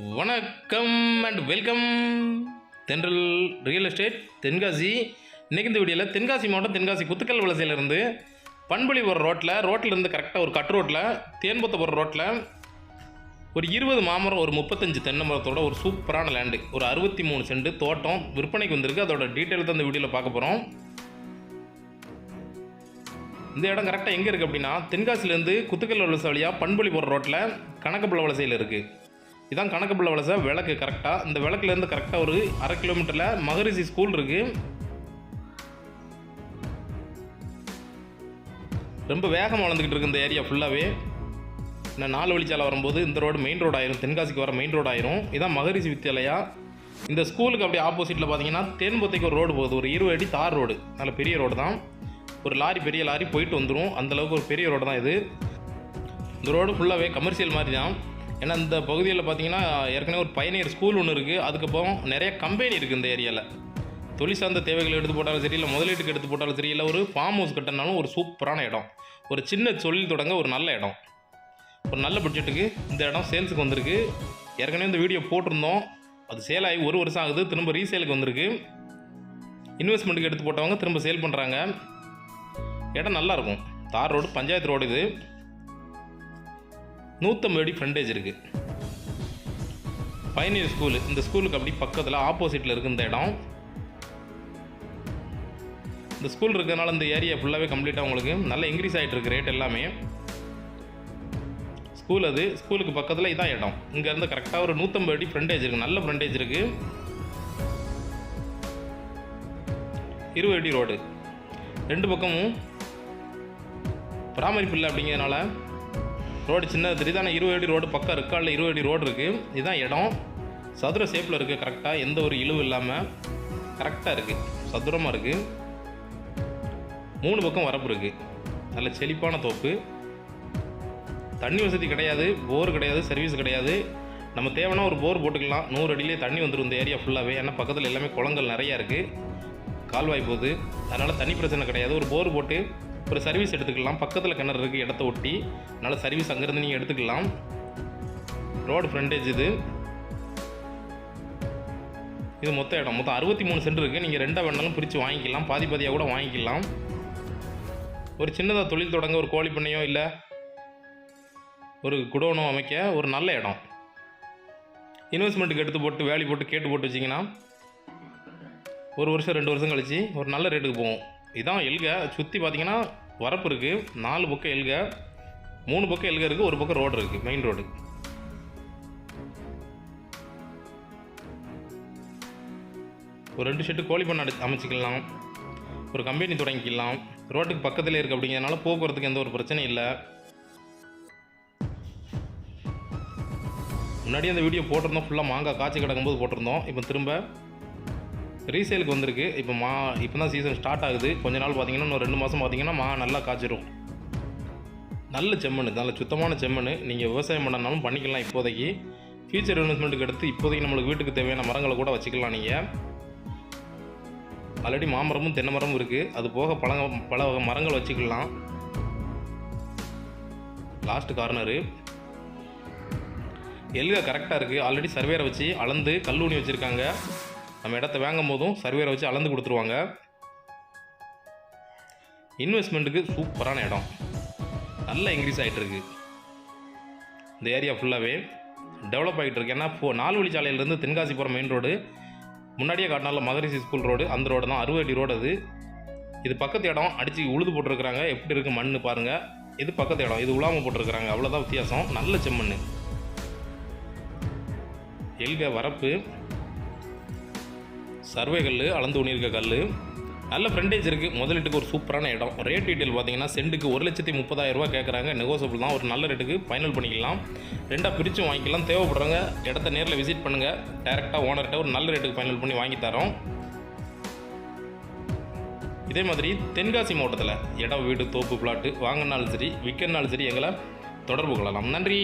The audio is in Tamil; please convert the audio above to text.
வணக்கம் and welcome Thendral real estate Tenkasi. இன்னைக்கு இந்த வீடியோவில் தென்காசி மாவட்டம் தென்காசி குத்துக்கல் வலசையிலேருந்து பண்புலி போகிற ரோட்டில் ரோட்டிலேருந்து கரெக்டாக ஒரு கட் ரோட்டில் தேன்பத்த போகிற ரோட்டில் ஒரு இருபது மாமரம் ஒரு முப்பத்தஞ்சு தென்னை மரத்தோட ஒரு சூப்பரான லேண்டு ஒரு அறுபத்தி மூணு சென்ட் தோட்டம் விற்பனைக்கு வந்திருக்கு. அதோட டீட்டெயில் தான் இந்த வீடியோவில் பார்க்க போகிறோம் இந்த இடம் கரெக்டாக எங்கே இருக்குது அப்படின்னா தென்காசிலேருந்து குத்துக்கல் வலசை வழியாக பண்புலி போகிற ரோட்டில் கணக்கப்பள்ள வலசையில் இருக்குது இதான் கணக்கப்புள்ள வலசை விளக்கு கரெக்டாக இந்த விளக்குலேருந்து கரெக்டாக ஒரு அரை கிலோமீட்டரில் மகரிஷி ஸ்கூல் இருக்குது ரொம்ப வேகமாக வளர்ந்துக்கிட்டு இருக்கு இந்த ஏரியா ஃபுல்லாகவே இந்த நாலு வழிச்சாலை வரும்போது இந்த ரோடு மெயின் ரோடு ஆயிரும் தென்காசிக்கு வர மெயின் ரோடு ஆயிரும். இதான் மகரிஷி வித்தியாலயா இந்த ஸ்கூலுக்கு அப்படியே ஆப்போசிட்டில் பார்த்தீங்கன்னா தேன்பத்தைக்கு ஒரு ரோடு போகுது ஒரு இருபது அடி தார் ரோடு நல்ல பெரிய ரோடு தான். ஒரு லாரி பெரிய லாரி போயிட்டு வந்துடும் அந்தளவுக்கு ஒரு பெரிய ரோடு தான் இது. இந்த ரோடு ஃபுல்லாகவே கமர்ஷியல் மாதிரி தான். ஏன்னா இந்த பகுதியில் பார்த்தீங்கன்னா ஏற்கனவே ஒரு பயணியர் ஸ்கூல் ஒன்று இருக்குது அதுக்கப்புறம் நிறைய கம்பெனி இருக்குது இந்த ஏரியாவில் தொழில் சார்ந்த தேவைகள் எடுத்து போட்டாலும் சரி இல்லை முதலீட்டுக்கு எடுத்து போட்டாலும் சரி இல்லை ஒரு ஃபார்ம் ஹவுஸ் கட்டினாலும் ஒரு சூப்பரான இடம். ஒரு சின்ன தொழில் தொடங்க ஒரு நல்ல இடம். ஒரு நல்ல பட்ஜெட்டுக்கு இந்த இடம் சேல்ஸுக்கு வந்திருக்கு. ஏற்கனவே இந்த வீடியோ போட்டிருந்தோம். அது சேல் ஆகி ஒரு வருஷம் ஆகுது. திரும்ப ரீசேலுக்கு வந்திருக்கு. இன்வெஸ்ட்மெண்ட்டுக்கு எடுத்து போட்டவங்க திரும்ப சேல் பண்ணுறாங்க இடம் நல்லா இருக்கும். தார் ரோடு பஞ்சாயத்து ரோடு இது. நூற்றம்பது அடி ஃப்ரண்டேஜ் இருக்குது பயணியர் ஸ்கூலு இந்த ஸ்கூலுக்கு அப்படி பக்கத்தில் ஆப்போசிட்டில் இருக்குது இந்த இடம். இந்த ஸ்கூல் இருக்கிறதுனால இந்த ஏரியா ஃபுல்லாகவே கம்ப்ளீட்டாக உங்களுக்கு நல்ல இன்க்ரீஸ் ஆகிட்டு இருக்கு ரேட் எல்லாமே. ஸ்கூல் அது. ஸ்கூலுக்கு பக்கத்தில் இதான் இடம். இங்கேருந்து கரெக்டாக ஒரு நூற்றம்பது அடி ஃப்ரண்டேஜ் இருக்குது நல்ல ஃப்ரண்டேஜ் இருக்குது இருபது அடி ரோடு ரெண்டு பக்கமும் பராமரிப்பு இல்லை அப்படிங்கிறதுனால ரோடு சின்னது தெரியுது? ஆனால் இருபது அடி ரோடு பக்கம் இருக்கால இருபது அடி ரோடு இருக்குது இதுதான் இடம். சதுர ஷேப்பில் இருக்குது கரெக்டாக எந்த ஒரு இழுவு இல்லாமல் கரெக்டாக இருக்குது சதுரமாக இருக்குது மூணு பக்கம் வரப்பு இருக்குது நல்ல செழிப்பான தோப்பு. தண்ணி வசதி கிடையாது. போர் கிடையாது. சர்வீஸ் கிடையாது. நம்ம தேவைன்னா ஒரு போர் போட்டுக்கலாம். நூறு அடியிலே தண்ணி வந்துடும் இந்த ஏரியா ஃபுல்லாகவே ஏன்னா பக்கத்தில் எல்லாமே குளங்கள் நிறையா இருக்குது கால்வாய் போகுது. அதனால் தண்ணி பிரச்சனை கிடையாது. ஒரு போர் போட்டு ஒரு சர்வீஸ் எடுத்துக்கலாம். பக்கத்தில் கிணறு இருக்குது இடத்த ஒட்டி. அதனால் சர்வீஸ் அங்கேருந்து நீங்கள் எடுத்துக்கலாம். ரோடு ஃப்ரண்டேஜ் இது. இது மொத்த இடம். மொத்தம் அறுபத்தி மூணு சென்ட் இருக்குது நீங்கள் ரெண்டாக வேணாலும் பிரித்து வாங்கிக்கலாம். பாதி பாதியாக கூட வாங்கிக்கலாம். ஒரு சின்னதாக தொழில் தொடங்க ஒரு கோழி பண்ணையோ இல்லை ஒரு குடோனோ அமைக்க ஒரு நல்ல இடம். இன்வெஸ்ட்மெண்ட்டுக்கு எடுத்து போட்டு வேலி போட்டு கேட்டு போட்டு வச்சிங்கன்னா ஒரு வருஷம் ரெண்டு வருஷம் கழித்து ஒரு நல்ல ரேட்டுக்கு போகும். இதான் எல்க. சுற்றி பார்த்தீங்கன்னா வரப்பு இருக்குது நாலு பக்கம் எல்க மூணு பக்கம் எல்க இருக்குது ஒரு பக்கம் ரோடு இருக்குது மெயின் ரோடு ஒரு ரெண்டு ஷெட்டு கோழி பண்ண அமைச்சிக்கலாம் ஒரு கம்பெனி தொடங்கிக்கலாம். ரோட்டுக்கு பக்கத்தில் இருக்குது அப்படிங்கிறதுனால போக்குவரத்துக்கு எந்த ஒரு பிரச்சனையும் இல்லை. முன்னாடி அந்த வீடியோ போட்டிருந்தோம் ஃபுல்லாக மாங்காய் காய்ச்சி கிடக்கும்போது போட்டிருந்தோம் இப்போ திரும்ப ரீசேலுக்கு வந்திருக்கு. இப்போ மா இப்போ தான் சீசன் ஸ்டார்ட் ஆகுது. கொஞ்ச நாள் பார்த்தீங்கன்னா இன்னும் ரெண்டு மாதம் பார்த்தீங்கன்னா மா நல்லா காய்ச்சிரும். நல்ல செம்மண் நல்ல சுத்தமான செம்மண். நீங்கள் விவசாயம் பண்ணனாலும் பண்ணிக்கலாம் இப்போதைக்கு. ஃபியூச்சர் இன்வெஸ்ட்மெண்ட்டுக்கு எடுத்து இப்போதைக்கு நம்மளுக்கு வீட்டுக்கு தேவையான மரங்களை கூட வச்சுக்கலாம் நீங்கள் ஆல்ரெடி மாமரமும் தென்னை மரமும் இருக்குது அது போக பழங்க பல வகை மரங்கள் வச்சுக்கலாம். லாஸ்ட் கார்னரு எல்கா கரெக்டாக இருக்குது ஆல்ரெடி சர்வேரை வச்சு அளந்து கல்லூனி வச்சுருக்காங்க. நம்ம இடத்த வாங்கும் போதும் சர்வேரை வச்சு அளந்து கொடுத்துருவாங்க. இன்வெஸ்ட்மெண்ட்டுக்கு சூப்பரான இடம். நல்லா இன்க்ரீஸ் ஆகிட்டுருக்கு இந்த ஏரியா ஃபுல்லாகவே டெவலப் ஆகிட்டு இருக்கு ஏன்னா இப்போ நாலு வழி சாலையிலேருந்து தென்காசி போகிற மெயின் ரோடு முன்னாடியே காட்டினால மகரிஷி ஸ்கூல் ரோடு அந்த ரோடு தான் அறுபது அடி ரோடு அது. இது பக்கத்து இடம் அடித்து உழுது போட்டிருக்கிறாங்க. எப்படி இருக்குது மண் பாருங்கள் இது பக்கத்து இடம். இது உலாமல் போட்டிருக்கிறாங்க. அவ்வளோதான் வித்தியாசம். நல்ல செம்மண் எல்க வரப்பு சர்வே கல் அளந்து உணியிருக்க கல் நல்ல ஃப்ரெண்டேஜ் இருக்குது முதலீட்டுக்கு ஒரு சூப்பரான இடம். ரேட் டீட்டெயில் பார்த்தீங்கன்னா சென்ட்டுக்கு ஒரு லட்சத்தி முப்பதாயிரம் கேட்குறாங்க நெகோசியபிள் தான். ஒரு நல்ல ரேட்டுக்கு ஃபைனல் பண்ணிக்கலாம். ரெண்டாக பிரித்து வாங்கிக்கலாம். தேவைப்படுறவங்க இடத்த நேரில் விசிட் பண்ணுங்கள் டேரெக்டாக ஓனர்கிட்ட ஒரு நல்ல ரேட்டுக்கு ஃபைனல் பண்ணி வாங்கி தரோம். இதே மாதிரி தென்காசி மாவட்டத்தில் இடம் வீடு தோப்பு பிளாட்டு வாங்கினாலும் சரி விற்கனாலும் சரி எங்களை தொடர்பு கொள்ளலாம். நன்றி!